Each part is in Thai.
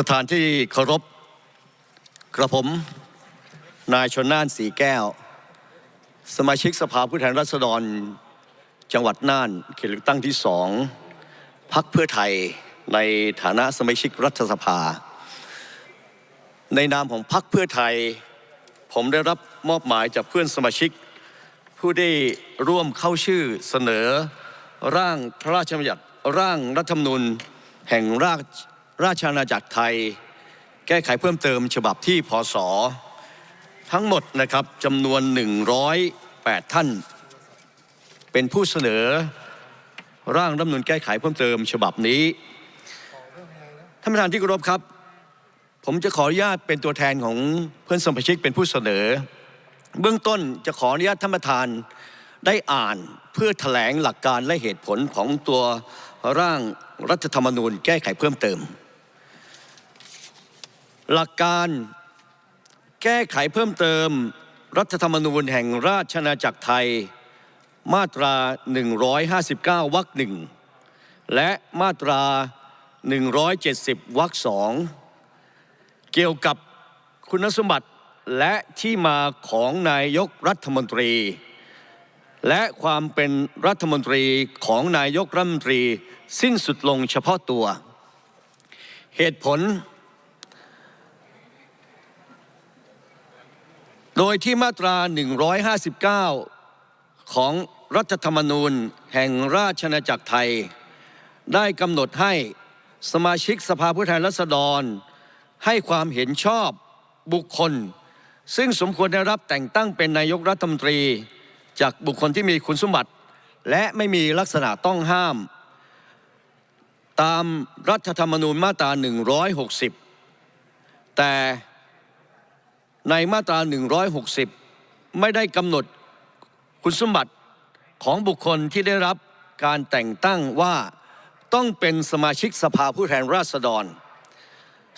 ประธานที่เคารพกระผม นายชนน่านสีแก้ว สมาชิกสภาผู้แทนราษฎร จังหวัดน่านเขตเลือกตั้งที่สองพักเพื่อไทยในฐานะสมาชิกรัฐสภา ในนามของพักเพื่อไทย ผมได้รับมอบหมายจากเพื่อนสมาชิก ผู้ได้ร่วมเข้าชื่อเสนอ ร่างพระราชบัญญัติร่างรัฐธรรมนูญแห่งราช ราชอาณาจักรไทย แก้ไขเพิ่มเติมฉบับที่พศทั้งหมดนะครับจำนวน 108 ท่าน เป็นผู้เสนอร่างรัฐมนูญแก้ไขเพิ่มเติมฉบับนี้ท่านประธานที่เคารพครับ ผมจะขออนุญาตเป็นตัวแทนของเพื่อนสมาชิกเป็นผู้เสนอ เบื้องต้นจะขออนุญาตท่านประธานได้อ่านเพื่อแถลงหลักการและเหตุผลของตัวร่างรัฐธรรมนูญแก้ไขเพิ่มเติม หลักการแก้ไขเพิ่มเติมรัฐธรรมนูญแห่งราชอาณาจักรไทย มาตรา 159 วรรคหนึ่งและมาตรา 170 วรรคสองเกี่ยวกับคุณสมบัติและที่มาของนายกรัฐมนตรี และความเป็นรัฐมนตรีของนายกรัฐมนตรี สิ้นสุดลงเฉพาะตัว เหตุผล โดยที่มาตรา 159 ของรัฐธรรมนูญแห่งราชอาณาจักรไทย ได้กำหนดให้สมาชิกสภาผู้แทนราษฎร ให้ความเห็นชอบบุคคล ซึ่งสมควรได้รับแต่งตั้งเป็นนายกรัฐมนตรี จากบุคคลที่มีคุณสมบัติ และไม่มีลักษณะต้องห้าม ตามรัฐธรรมนูญมาตรา 160 แต่ ในมาตรา160ไม่ได้กำหนดคุณสมบัติของบุคคลที่ได้รับการแต่งตั้งว่าต้องเป็นสมาชิกสภาผู้แทนราษฎร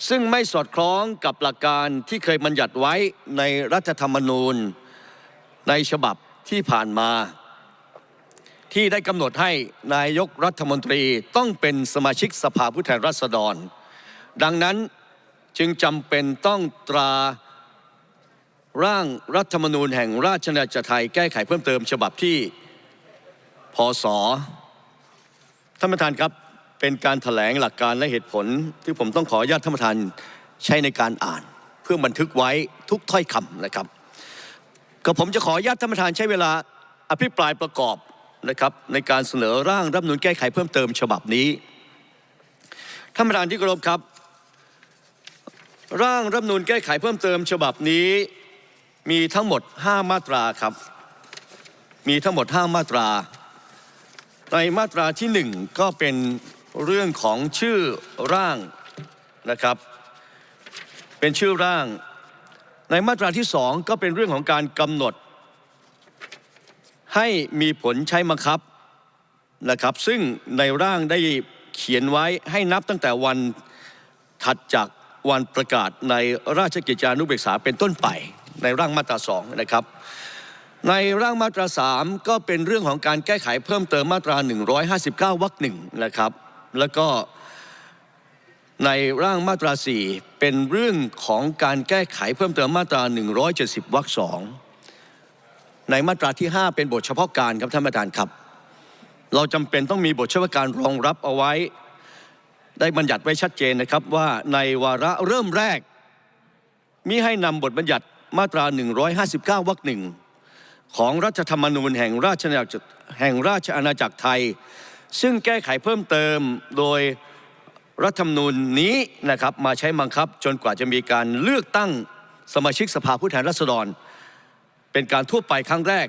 ซึ่งไม่สอดคล้องกับหลักการที่เคยบัญญัติไว้ในรัฐธรรมนูญ ในฉบับที่ผ่านมา ที่ได้กำหนดให้นายกรัฐมนตรีต้องเป็นสมาชิกสภาผู้แทนราษฎร ดังนั้นจึงจำเป็นต้องตรา ร่างรัฐธรรมนูญแห่งราชอาณาจักรไทยแก้ไขเพิ่มเติมฉบับที่พศท่านประธานครับเป็นการถแถลงหลักการและเหตุผล ที่ผมต้องขออนุญาตท่านประธานใช้ในการอ่าน เพื่อบันทึกไว้ทุกถ้อยคำนะครับก็ผมจะขออนุญาตท่านประธานใช้เวลาอภิปรายประกอบนะครับในการเสนอร่างรัฐธรรมนูญแก้ไขเพิ่มเติมฉบับนี้ท่านประธานที่เคารพครับ ร่างรัฐธรรมนูญแก้ไขเพิ่มเติมฉบับนี้ มีทั้งหมด 5 มาตราครับ มีทั้งหมด 5 มาตรา ในมาตราที่ 1 ก็เป็นเรื่องของชื่อร่างนะครับ เป็นชื่อร่าง ในมาตราที่ 2 ก็เป็นเรื่องของการกำหนด ให้มีผลใช้บังคับนะครับ ซึ่งในร่างได้เขียนไว้ให้นับตั้งแต่วันถัดจากวันประกาศในราชกิจจานุเบกษาเป็นต้นไป ในร่างมาตราสองนะครับ ในร่างมาตราสามก็เป็นเรื่องของการแก้ไขเพิ่มเติมมาตรา 159วรรคหนึ่งนะครับ แล้วก็ในร่างมาตรา 4 เป็นเรื่องของการแก้ไขเพิ่มเติมมาตรา 170วรรคสองในมาตราที่ 5 เป็นบทเฉพาะการครับท่านประธานครับ เราจำเป็นต้องมีบทเฉพาะการรองรับเอาไว้ ได้บัญญัติไว้ชัดเจนนะครับว่าในวาระเริ่มแรกมิให้นำบทบัญญัติ มาตรา159วรรคหนึ่งของรัฐธรรมนูญแห่งราชอาณาจักรแห่งราชอาณาจักรไทย ซึ่งแก้ไขเพิ่มเติมโดยรัฐธรรมนูญนี้นะครับมาใช้บังคับจนกว่าจะมีการเลือกตั้งสมาชิกสภาผู้แทนราษฎร เป็นการทั่วไปครั้งแรก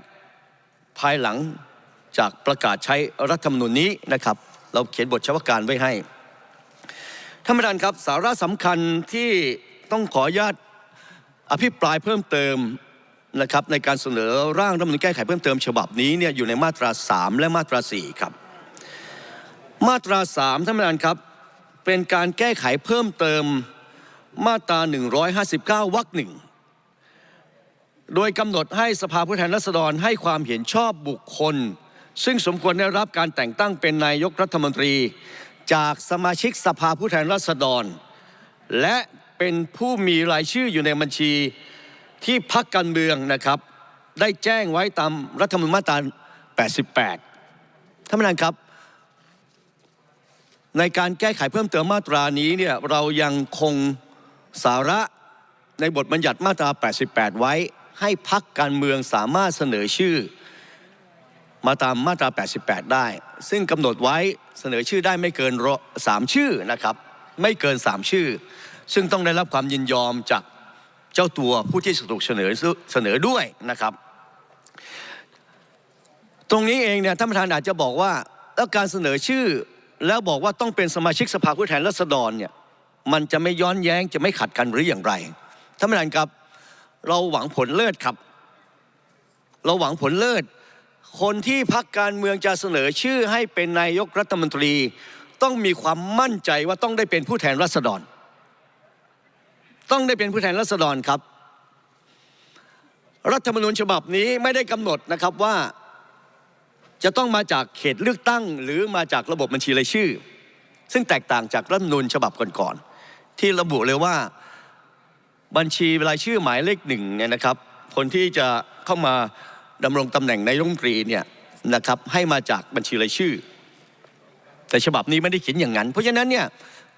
ภายหลังจากประกาศใช้รัฐธรรมนูญนี้นะครับ เราเขียนบทเฉพาะการไว้ให้ท่านประธานครับสาระสำคัญที่ต้องขออนุญาต อภิปรายเพิ่มเติมนะครับในการเสนอร่างรัฐมนูญแก้ไขเพิ่มเติมฉบับนี้เนี่ยอยู่ในมาตรา 3 และมาตรา 4 ครับ มาตรา 3 ท่านประธานครับ เป็นการแก้ไขเพิ่มเติมมาตรา 159 วรรคหนึ่งโดยกำหนดให้สภาผู้แทนราษฎรให้ความเห็นชอบบุคคล ซึ่งสมควรได้รับการแต่งตั้งเป็นนายกรัฐมนตรี จากสมาชิกสภาผู้แทนราษฎร และ เป็นผู้มีรายชื่ออยู่ในบัญชีที่พักการเมืองนะครับ ได้แจ้งไว้ตามรัฐธรรมนูญมาตรา 88 ท่านประธานครับ ในการแก้ไขเพิ่มเติมมาตรานี้เนี่ยเรายังคงสาระในบทบัญญัติมาตรา 88 ไว้ให้พักการเมืองสามารถเสนอชื่อ มาตามมาตรา 88 ได้ ซึ่งกำหนดไว้เสนอชื่อได้ไม่เกินร้อยสามชื่อนะครับ ไม่เกิน 3 ชื่อ ซึ่งต้องได้รับความยินยอมจากเจ้าตัวผู้ที่ถูกเสนอเสนอด้วยนะครับ ตรงนี้เองเนี่ยท่านประธานอาจจะบอกว่าแล้วการเสนอชื่อแล้วบอกว่าต้องเป็นสมาชิกสภาผู้แทนราษฎรเนี่ยมันจะไม่ย้อนแย้งจะไม่ขัดกันหรืออย่างไรท่านประธานครับเราหวังผลเลิศครับ เราหวังผลเลิศ คนที่พักการเมืองจะเสนอชื่อให้เป็นนายกรัฐมนตรี ต้องมีความมั่นใจว่าต้องได้เป็นผู้แทนราษฎร ต้องได้เป็นผู้แทนราษฎรครับ รัฐธรรมนูญฉบับนี้ไม่ได้กำหนดนะครับว่า จะต้องมาจากเขตเลือกตั้ง หรือมาจากระบบบัญชีรายชื่อ ซึ่งแตกต่างจากรัฐธรรมนูญฉบับก่อนๆที่ระบุเลยว่าบัญชีรายชื่อหมายเลขหนึ่งเนี่ยนะครับ คนที่จะเข้ามาดำรงตำแหน่งนายรัฐมนตรีเนี่ยนะครับให้มาจากบัญชีรายชื่อ แต่ฉบับนี้ไม่ได้เขียนอย่างนั้น เพราะฉะนั้นเนี่ย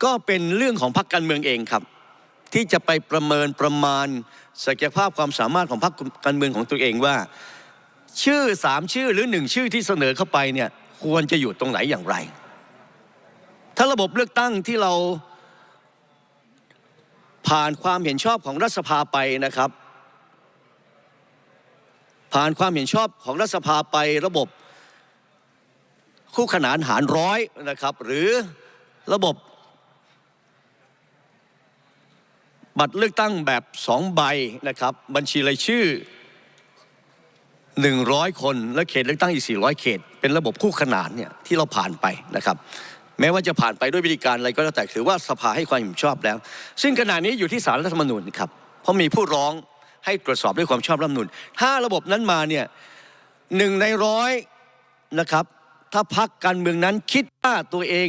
ก็เป็นเรื่องของพรรคการเมืองเองครับ ที่จะไปประเมินประมาณศักยภาพความสามารถของพรรคการเมืองของตัวเองว่า ชื่อสามชื่อหรือหนึ่งชื่อที่เสนอเข้าไปเนี่ยควรจะอยู่ตรงไหนอย่างไร ถ้าระบบเลือกตั้งที่เราผ่านความเห็นชอบของรัฐสภาไปนะครับ ผ่านความเห็นชอบของรัฐสภาไประบบคู่ขนานหารร้อยนะครับ หรือระบบ บัตรเลือกตั้งแบบสองใบนะครับ บัญชีรายชื่อ 100 คน และเขตเลือกตั้งอีก 400 เขต เป็นระบบคู่ขนานเนี่ยที่เราผ่านไปนะครับ แม้ว่าจะผ่านไปด้วยวิธีการอะไรก็แล้วแต่ถือว่าสภาให้ความเห็นชอบแล้ว ซึ่งขณะนี้อยู่ที่สารรัฐธรรมนูญครับ เพราะมีผู้ร้องให้ตรวจสอบด้วยความชอบรัฐธรรมนูญถ้าระบบนั้นมาเนี่ยหนึ่งในร้อยนะครับ ถ้าพักการเมืองนั้นคิดว่าตัวเอง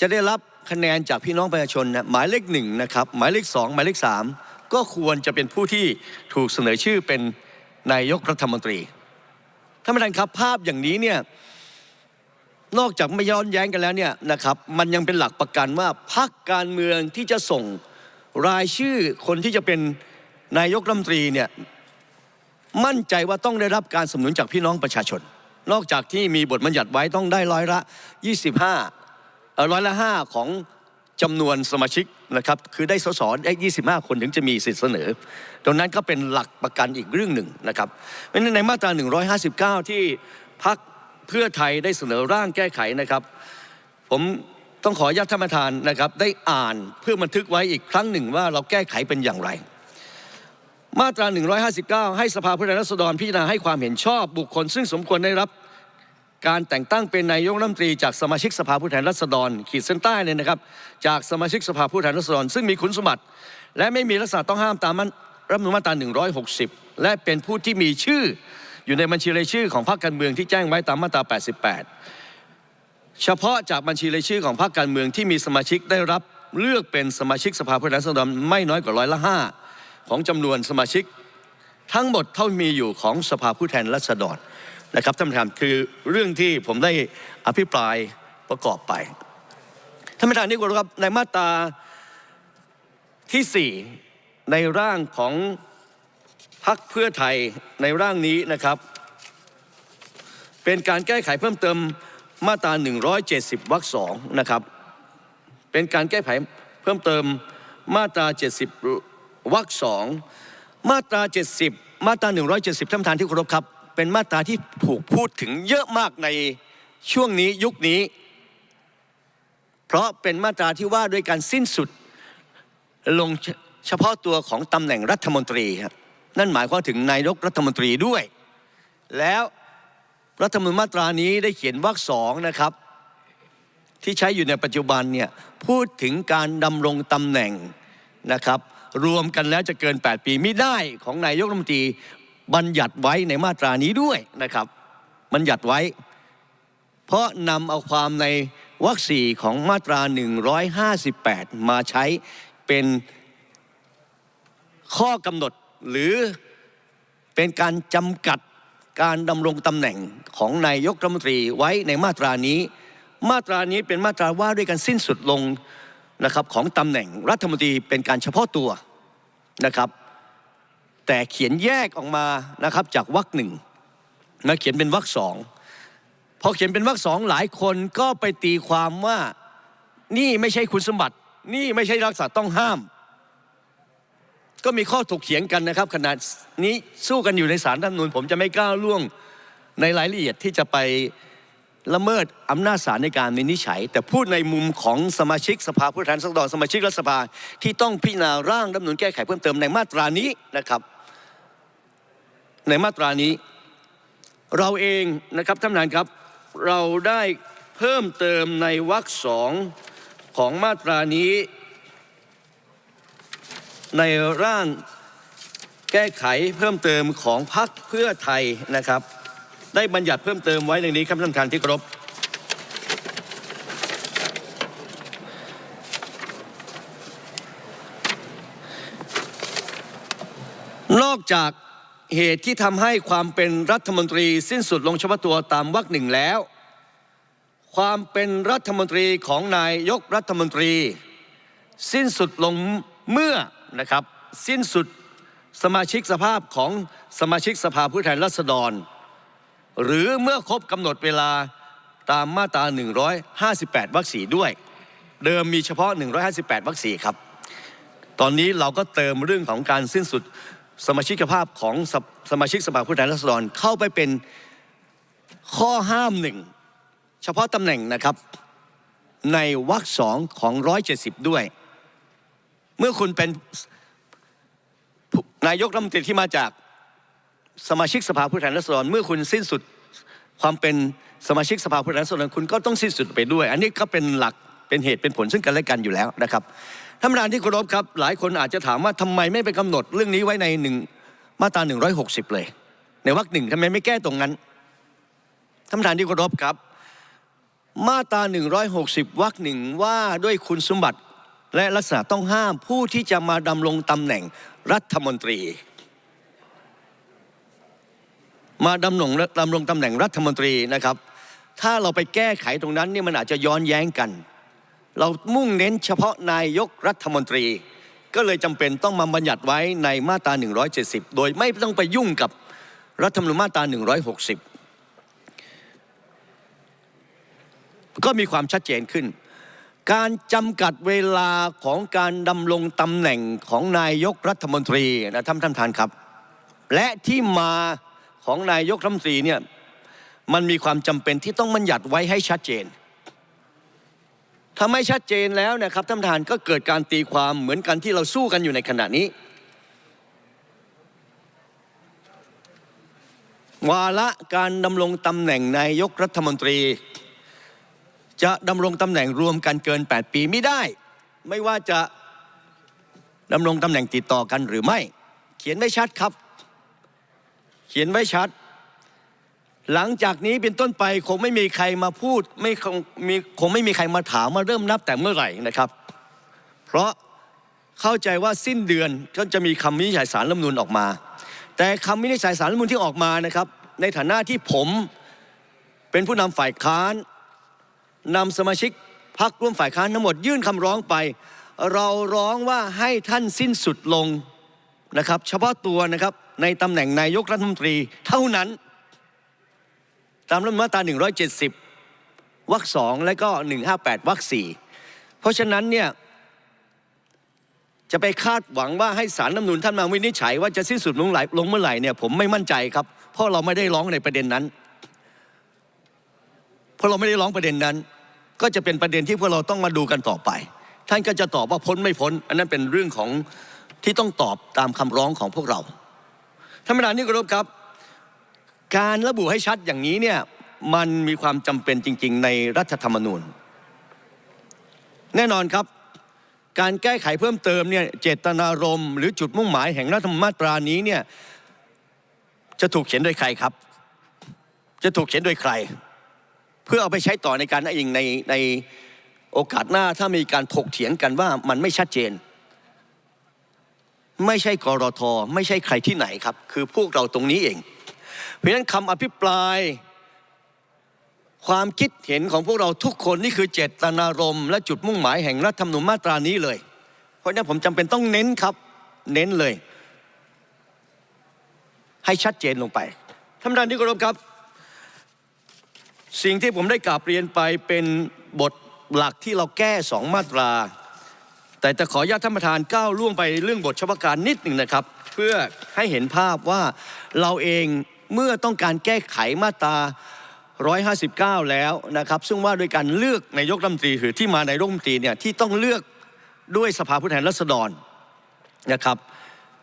จะได้รับ คะแนนจากพี่น้องประชาชนนะหมายเลขหนึ่งนะครับหมายเลขสองหมายเลขสามก็ควรจะเป็นผู้ที่ถูกเสนอชื่อเป็นนายกรัฐมนตรีท่านประธานครับภาพอย่างนี้เนี่ยนอกจากไม่ย้อนแย้งกันแล้วเนี่ยนะครับมันยังเป็นหลักประกันว่าพรรคการเมืองที่จะส่งรายชื่อคนที่จะเป็นนายกรัฐมนตรีเนี่ยมั่นใจว่าต้องได้รับการสนับสนุนจากพี่น้องประชาชน นอกจากที่มีบทบัญญัติไว้ต้องได้ร้อยละ 25 ร้อยละห้าของจำนวนสมาชิกนะครับคือได้สสได้25 คนถึงจะมีสิทธิเสนอตรงนั้นก็เป็นหลักประกันอีกเรื่องหนึ่งนะครับเพราะฉะนั้นในมาตรา 159 ที่พักเพื่อไทยได้เสนอร่างแก้ไขนะครับ ผมต้องขออนุญาตท่านประธานนะครับ ได้อ่านเพื่อบันทึกไว้อีกครั้งหนึ่งว่าเราแก้ไขเป็นอย่างไร มาตรา 159 ให้สภาผู้แทนราษฎรพิจารณาให้ความเห็นชอบบุคคล ซึ่งสมควรได้รับ การแต่งตั้งเป็นนายกรัฐมนตรีจากสมาชิกสภาผู้แทนราษฎร ขีดเส้นใต้เลยนะครับ จากสมาชิกสภาผู้แทนราษฎร ซึ่งมีคุณสมบัติ และไม่มีลักษณะต้องห้ามตามรัฐธรรมนูญมาตรา 160 และเป็นผู้ที่มีชื่ออยู่ในบัญชีรายชื่อของพรรคการเมืองที่แจ้งไว้ตามมาตรา 88 เฉพาะจากบัญชีรายชื่อของพรรคการเมืองที่มีสมาชิกได้รับเลือกเป็นสมาชิกสภาผู้แทนราษฎรไม่น้อยกว่าร้อยละห้าของจำนวนสมาชิก ทั้งหมดเท่ามีอยู่ของสภาผู้แทนราษฎร นะครับท่านประธานคือเรื่องที่ผมได้อภิปรายประกอบไปท่านประธานนี่ครับในมาตราที่สี่ในร่างของพรรคเพื่อไทยในร่างนี้นะครับ เป็นการแก้ไขเพิ่มเติมมาตรา 170วรรคสองนะครับ เป็นการแก้ไขเพิ่มเติมมาตรา 70วรรคสองมาตรา 70 มาตรา 170ท่านประธานที่เคารพครับ เป็นมาตราที่ถูกพูดถึงเยอะมากในช่วงนี้ยุคนี้ เพราะเป็นมาตราที่ว่าด้วยการสิ้นสุดลงเฉพาะตัวของตำแหน่งรัฐมนตรีครับนั่นหมายความถึงนายกรัฐมนตรีด้วย แล้วรัฐมนูญมาตรานี้ได้เขียนวรรคสองนะครับ ที่ใช้อยู่ในปัจจุบันเนี่ยพูดถึงการดำรงตำแหน่งนะครับ รวมกันแล้วจะเกิน 8 ปีไม่ได้ของนายกรัฐมนตรี บัญญัติไว้ในมาตรานี้ด้วยนะครับ บัญญัติไว้ เพราะนำเอาความในวรรคสี่ของมาตรา 158 มาใช้เป็นข้อกำหนดหรือเป็นการจำกัดการดำรงตำแหน่งของนายกรัฐมนตรีไว้ในมาตรานี้ มาตรานี้เป็นมาตราว่าด้วยการสิ้นสุดลงนะครับของตำแหน่งรัฐมนตรีเป็นการเฉพาะตัวนะครับ แต่เขียนแยกออกมานะครับจากวรรคหนึ่งมาเขียนเป็นวรรคสองพอเขียนเป็นวรรคสองหลายคนก็ไปตีความว่านี่ไม่ใช่คุณสมบัติ นี่ไม่ใช่รักษาต้องห้าม ก็มีข้อถกเถียงกันนะครับขนาดนี้สู้กันอยู่ในศาลรัฐมนูญผมจะไม่กล้าล่วงในรายละเอียดที่จะไปละเมิดอำนาจศาลในการวินิจฉัย แต่พูดในมุมของสมาชิกสภาผู้แทนราษฎรสมาชิกรัฐสภาที่ต้องพิจารณาร่างรัฐมนูญแก้ไขเพิ่มเติมในมาตรานี้นะครับ ในมาตรานี้ เราเองนะครับท่านประธานครับ เราได้เพิ่มเติมในวรรคสองของมาตรานี้ ในร่างแก้ไขเพิ่มเติมของพรรคเพื่อไทยนะครับ ได้บัญญัติเพิ่มเติมไว้ในนี้ครับท่านประธานที่เคารพนอกจาก เหตุที่ทำให้ความเป็นรัฐมนตรีสิ้นสุดลงเฉพาะตัวตามวรรคหนึ่งแล้ว ความเป็นรัฐมนตรีของนายยกรัฐมนตรี สิ้นสุดลงเมื่อนะครับสิ้นสุดสมาชิกสภาพของสมาชิกสภาผู้แทนราษฎร หรือเมื่อครบกำหนดเวลาตามมาตรา 158 วรรคสีด้วย เดิมมีเฉพาะ 158 วรรคสีครับ ตอนนี้เราก็เติมเรื่องของการสิ้นสุด สมาชิกภาพของสสมาชิกสภาผู้แทนราษฎรเข้าไปเป็นข้อห้ามหนึ่ง เฉพาะตำแหน่งนะครับในวรรคสองของ170ด้วย เมื่อคุณเป็นนายกรัฐมนตรีที่มาจากสมาชิกสภาผู้แทนราษฎรเมื่อคุณสิ้นสุดความเป็นสมาชิกสภาผู้แทนราษฎรคุณก็ต้องสิ้นสุดไปด้วย อันนี้ก็เป็นหลักเป็นเหตุเป็นผลซึ่งกันและกันอยู่แล้วนะครับ ท่านประธานที่เคารพครับ หลายคนอาจจะถามว่าทำไมไม่ไปกำหนดเรื่องนี้ไว้ในหนึ่งมาตรา 160 เลย ในวรรคหนึ่งทำไมไม่แก้ตรงนั้นท่านประธานที่เคารพครับ มาตรา 160 วรรคหนึ่งว่าด้วยคุณสมบัติและลักษณะต้องห้ามผู้ที่จะมาดำรงตำแหน่งรัฐมนตรี มาดำรงดำรงตำแหน่งรัฐมนตรีนะครับ ถ้าเราไปแก้ไขตรงนั้นเนี่ยมันอาจจะย้อนแย้งกัน เรามุ่งเน้นเฉพาะนายกรัฐมนตรี ก็เลยจำเป็นต้องมาบัญญัติไว้ในมาตรา 170 โดยไม่ต้องไปยุ่งกับรัฐธรรมนูญมาตรา 160 ก็มีความชัดเจนขึ้น การจำกัดเวลาของการดำรงตำแหน่งของนายกรัฐมนตรีนะท่านท่านทานครับ และที่มาของนายกรัฐมนตรีเนี่ยมันมีความจำเป็นที่ต้องบัญญัติไว้ให้ชัดเจน ถ้าไม่ชัดเจนแล้วนะครับท่านประธานก็เกิดการตีความเหมือนกันที่เราสู้กันอยู่ในขณะนี้ วาระการดำรงตำแหน่งนายกรัฐมนตรี จะดำรงตำแหน่งรวมกันเกิน 8 ปีไม่ได้ ไม่ว่าจะดำรงตำแหน่งติดต่อกันหรือไม่ เขียนไว้ชัดครับ เขียนไว้ชัด หลังจากนี้เป็นต้นไปคงไม่มีใครมาพูดไม่คงมีคงไม่มีใครมาถามมาเริ่มนับแต่เมื่อไหร่นะครับ เพราะเข้าใจว่าสิ้นเดือนก็จะมีคำวินิจฉัยสารรัฐมนูญออกมา แต่คำวินิจฉัยสารรัฐมนูญที่ออกมานะครับ ในฐานะที่ผมเป็นผู้นำฝ่ายค้านนำสมาชิกพรรคร่วมฝ่ายค้านทั้งหมดยื่นคำร้องไป เราร้องว่าให้ท่านสิ้นสุดลงนะครับ เฉพาะตัวนะครับในตำแหน่งนายกรัฐมนตรีเท่านั้น ตามรัฐธรรมนูญมาตรา170วรรคสองและก็ 158วรรคสี่เพราะฉะนั้นเนี่ยจะไปคาดหวังว่าให้สารรัฐธรรมนูญท่านมาวินิจฉัยว่าจะสิ้นสุดลงไหลลงเมื่อไหร่เนี่ยผมไม่มั่นใจครับ เพราะเราไม่ได้ร้องในประเด็นนั้น เพราะเราไม่ได้ร้องประเด็นนั้น ก็จะเป็นประเด็นที่พวกเราต้องมาดูกันต่อไป ท่านก็จะตอบว่าพ้นไม่พ้น อันนั้นเป็นเรื่องของที่ต้องตอบตามคำร้องของพวกเราท่านประธานที่เคารพครับ การระบุให้ชัดอย่างนี้เนี่ยมันมีความจำเป็นจริง ๆ ในรัฐธรรมนูญ แน่นอนครับ การแก้ไขเพิ่มเติมเนี่ยเจตนารมณ์หรือจุดมุ่งหมายแห่งรัฐธรรมนูญมาตรานี้เนี่ยจะถูกเขียนโดยใครครับ จะถูกเขียนโดยใคร เพื่อเอาไปใช้ต่อในการอ้างอิงในในโอกาสหน้าถ้ามีการถกเถียงกันว่ามันไม่ชัดเจน ไม่ใช่กรทไม่ใช่ใครที่ไหนครับ คือพวกเราตรงนี้เอง เพราะฉะนั้นคำอภิปรายความคิดเห็นของพวกเราทุกคนนี่คือเจตนารมณ์และจุดมุ่งหมายแห่งรัฐธรรมนูญมาตรานี้เลย เพราะฉะนั้นผมจำเป็นต้องเน้นครับเน้นเลย ให้ชัดเจนลงไปท่านประธานที่เคารพครับ สิ่งที่ผมได้กราบเรียนไปเป็นบทหลักที่เราแก้สองมาตรา แต่จะขออนุญาตท่านประธานก้าวล่วงไปเรื่องบทเฉพาะการนิดหนึ่งนะครับ เพื่อให้เห็นภาพว่าเราเอง เมื่อต้องการแก้ไขมาตรา159 แล้วนะครับ ซึ่งว่าโดยการเลือกนายกรัฐมนตรีหรือที่มาในรัฐมนตรีเนี่ยที่ต้องเลือกด้วยสภาผู้แทนราษฎรนะครับ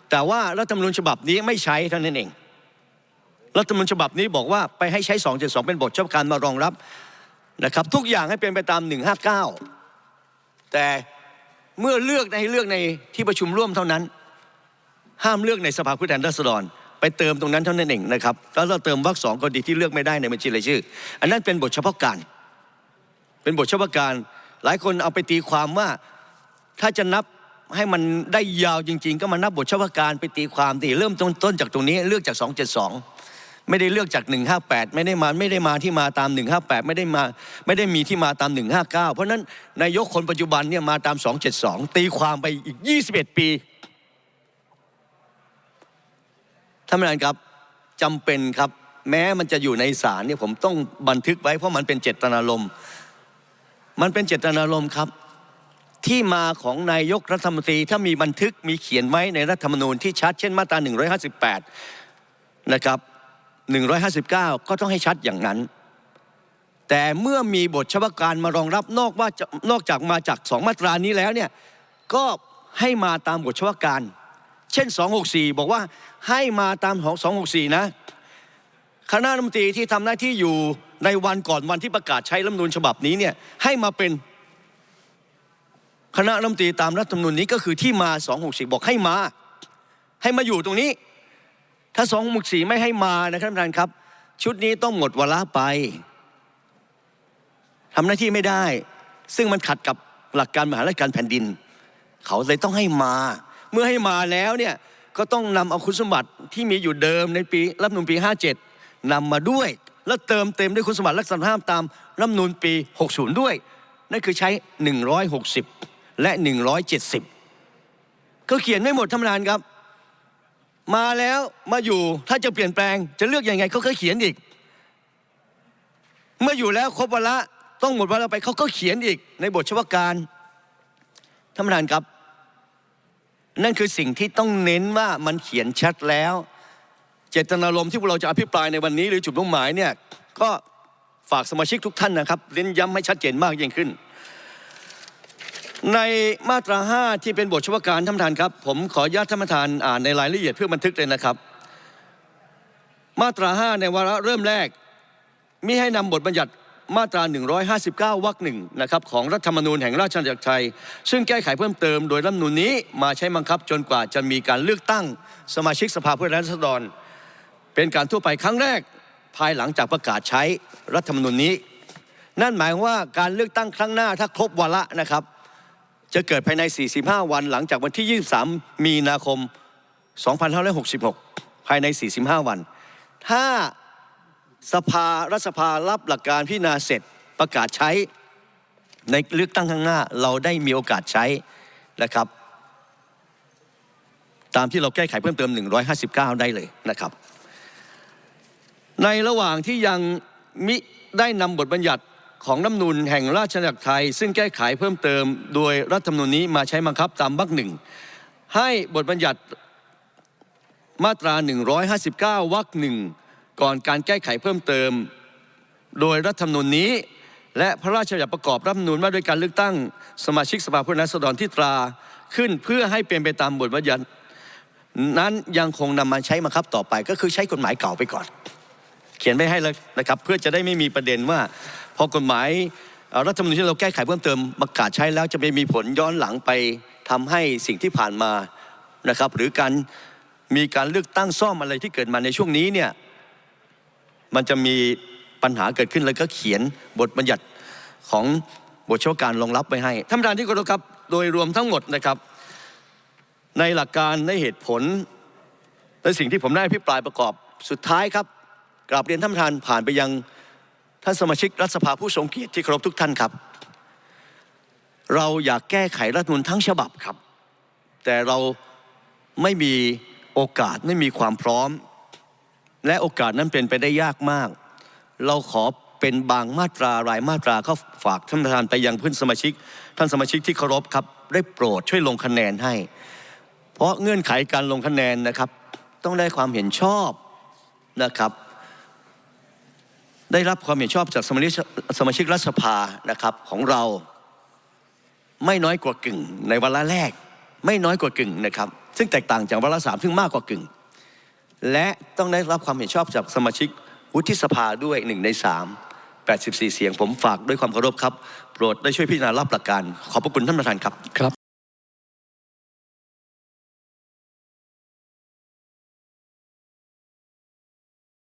แต่ว่ารัฐธรรมนูญฉบับนี้ไม่ใช้เท่านั้นเอง รัฐธรรมนูญฉบับนี้บอกว่าไปให้ใช้ 272 เป็นบทเฉพาะการมารองรับนะครับ ทุกอย่างให้เป็นไปตาม 159 แต่เมื่อเลือกในเลือกในที่ประชุมร่วมเท่านั้น ห้ามเลือกในสภาผู้แทนราษฎร ไปเติมตรงนั้นเท่านั้นเองนะครับแล้วเราเติมวรรคสองก็ดีที่เลือกไม่ได้ในบัญชีรายชื่อ อันนั้นเป็นบทเฉพาะการ เป็นบทเฉพาะการ หลายคนเอาไปตีความว่าถ้าจะนับให้มันได้ยาวจริง ๆ ก็มานับบทเฉพาะการไปตีความตีเริ่มต้นต้นจากตรงนี้เลือกจาก 272 ไม่ได้เลือกจาก 158 ไม่ได้มาไม่ได้มาที่มาตาม 158 ไม่ได้มาไม่ได้มีที่มาตาม 159 เพราะฉะนั้นนายกคนปัจจุบันเนี่ยมาตาม 272 ตีความไปอีก 21 ปี ท่านประธานครับจำเป็นครับแม้มันจะอยู่ในศาลเนี่ยผมต้องบันทึกไว้เพราะมันเป็นเจตนารมณ์มันเป็นเจตนารมณ์ครับ ที่มาของนายกรัฐมนตรีถ้ามีบันทึกมีเขียนไว้ในรัฐธรรมนูญที่ชัดเช่นมาตรา 158 นะครับ 159 ก็ต้องให้ชัดอย่างนั้น แต่เมื่อมีบทเฉพาะการมารองรับนอกว่านอกจากมาจากสองมาตรานี้แล้วเนี่ยก็ให้มาตามบทเฉพาะการ เช่น 264 บอกว่า ให้มาตามของ264 นะ คณะรัฐมนตรีที่ทำหน้าที่อยู่ในวันก่อนวันที่ประกาศใช้รัฐมนูญฉบับนี้เนี่ยให้มาเป็นคณะรัฐมนตรีตามรัฐธรรมนูญนี้ก็คือที่มา 264 บอกให้มา ให้มาอยู่ตรงนี้ ถ้า 264 ไม่ให้มานะครับท่านประธานครับ ชุดนี้ต้องหมดวาระไปทำหน้าที่ไม่ได้ ซึ่งมันขัดกับหลักการมหาราชการแผ่นดิน เขาเลยต้องให้มา เมื่อให้มาแล้วเนี่ย ก็ต้องนำเอาคุณสมบัติที่มีอยู่เดิมในปีรัฐมนูญปี 57นำมาด้วย แล้วเติมเต็มด้วยคุณสมบัติลักษณะห้ามตามรัฐมนูญปี 60 ด้วย นั่นคือใช้ 160 และ 170 ก็เขียนไม่หมดท่านประธานครับ มาแล้วมาอยู่ถ้าจะเปลี่ยนแปลงจะเลือกอยังไงเขาก็เขียนอีก เมื่ออยู่แล้วครบวาระต้องหมดวาระไปเขาก็เขียนอีกในบทเฉพาะการท่านประธานครับ นั่นคือสิ่งที่ต้องเน้นว่ามันเขียนชัดแล้ว เจตนารมณ์ที่พวกเราจะอภิปรายในวันนี้หรือจุดมุ่งหมายเนี่ยก็ฝากสมาชิกทุกท่านนะครับเน้นย้ำให้ชัดเจนมากยิ่งขึ้น ในมาตรา 5 ที่เป็นบทเฉพาะการท่านประธานครับ ผมขออนุญาตท่านประธานอ่านในรายละเอียดเพื่อบันทึกเลยนะครับ มาตรา 5 ในวาระเริ่มแรกมิให้นำบทบัญญัติ มาตรา 159วรรคหนึ่งนะครับของรัฐธรรมนูญแห่งราชอาณาจักรไทย ซึ่งแก้ไขเพิ่มเติมโดยรัฐมนูญนี้มาใช้บังคับจนกว่าจะมีการเลือกตั้งสมาชิกสภาผู้แทนราษฎร เป็นการทั่วไปครั้งแรกภายหลังจากประกาศใช้รัฐธรรมนูญนี้ นั่นหมายว่าการเลือกตั้งครั้งหน้าถ้าครบวาระนะครับ จะเกิดภายใน 45 วันหลังจากวันที่ 23 มีนาคม 2566 ภายใน 45 วัน ถ้า สภารัฐสภารับหลักการพิจารณาเสร็จประกาศใช้ในเลือกตั้งข้างหน้า เราได้มีโอกาสใช้นะครับ ตามที่เราแก้ไขเพิ่มเติม 159 ได้เลยนะครับ ในระหว่างที่ยังมิได้นำบทบัญญัติของรัฐนูญแห่งราชอาณาจักรไทย ซึ่งแก้ไขเพิ่มเติม โดยรัฐธรรมนูญนี้มาใช้บังคับตามวรรคหนึ่งให้บทบัญญัติมาตรา 159 วรรคหนึ่ง ก่อนการแก้ไขเพิ่มเติม โดยรัฐธรรมนูญนี้ และพระราชบัญญัติประกอบรัฐธรรมนูญว่าด้วยการเลือกตั้งสมาชิกสภาผู้แทนราษฎรที่ตราขึ้นเพื่อให้เป็นไปตามบทบัญญัตินั้นยังคงนำมาใช้บังคับต่อไป ก็คือใช้กฎหมายเก่าไปก่อน เขียนไว้ให้เลยนะครับ เพื่อจะได้ไม่มีประเด็นว่า พอกฎหมายรัฐธรรมนูญที่เราแก้ไขเพิ่มเติมประกาศใช้แล้วจะไม่มีผลย้อนหลังไปทำให้สิ่งที่ผ่านมานะครับ หรือการมีการเลือกตั้งซ่อมอะไรที่เกิดมาในช่วงนี้เนี่ย มันจะมีปัญหาเกิดขึ้นแล้วก็เขียนบทบัญญัติของบทเฉพาะการรองรับไว้ให้ท่านประธานที่เคารพครับโดยรวมทั้งหมดนะครับ ในหลักการในเหตุผลและสิ่งที่ผมได้อภิปรายประกอบสุดท้ายครับกราบเรียนท่านประธานผ่านไปยังท่านสมาชิกรัฐสภาผู้ทรงเกียรติที่เคารพทุกท่านครับ เราอยากแก้ไขรัฐมนูลทั้งฉบับครับ แต่เราไม่มีโอกาสไม่มีความพร้อม และโอกาสนั้นเป็นไปได้ยากมาก เราขอเป็นบางมาตรารายมาตราก็ฝากท่านประธานไปยังเพื่อนสมาชิก ท่านสมาชิกที่เคารพครับ ได้โปรดช่วยลงคะแนนให้ เพราะเงื่อนไขการลงคะแนนนะครับ ต้องได้ความเห็นชอบนะครับ ได้รับความเห็นชอบจากสมาชิกสมาชิกรัฐสภานะครับของเรา ไม่น้อยกว่ากึ่ง ในวาระแรก ไม่น้อยกว่ากึ่งนะครับ ซึ่งแตกต่างจากวาระสามซึ่งมากกว่ากึ่ง และต้องได้รับความเห็นชอบจากสมาชิกวุฒิสภาด้วยหนึ่งในสาม84 เสียงผมฝากด้วยความเคารพครับ โปรดได้ช่วยพิจารณารับหลักการ ขอบพระคุณท่านประธานครับครับ